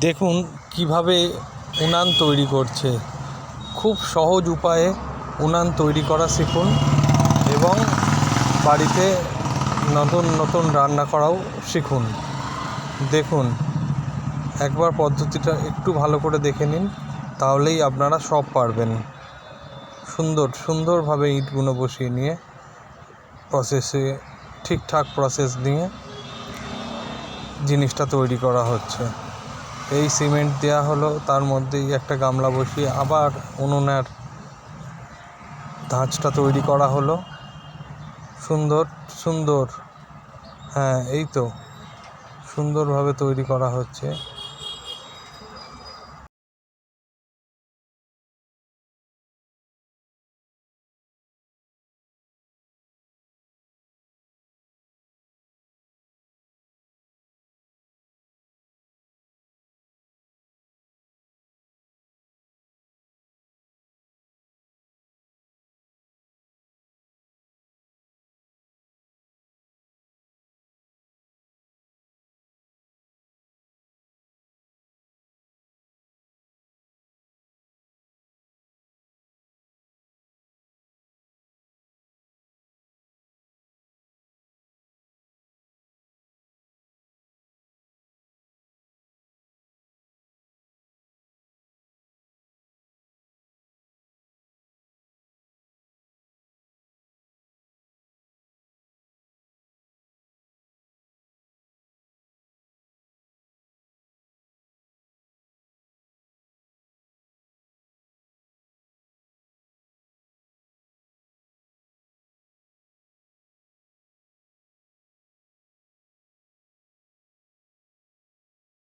দেখুন কীভাবে উনান তৈরি করছে। খুব সহজ উপায়ে উনান তৈরি করা শিখুন এবং বাড়িতে নতুন নতুন রান্না করাও শিখুন। দেখুন, একবার পদ্ধতিটা একটু ভালো করে দেখে নিন, তাহলেই আপনারা সব পারবেন। সুন্দর, সুন্দরভাবে ইটগুলো বসিয়ে নিয়ে প্রসেসে ঠিকঠাক প্রসেস নিয়ে জিনিসটা তৈরি করা হচ্ছে। এই সিমেন্ট দেওয়া হলো, তার মধ্যেই একটা গামলা বসিয়ে আবার উনুনের ধাঁচটা তৈরি করা হলো। সুন্দর সুন্দর। হ্যাঁ এই তো। সুন্দরভাবে তৈরি করা হচ্ছে।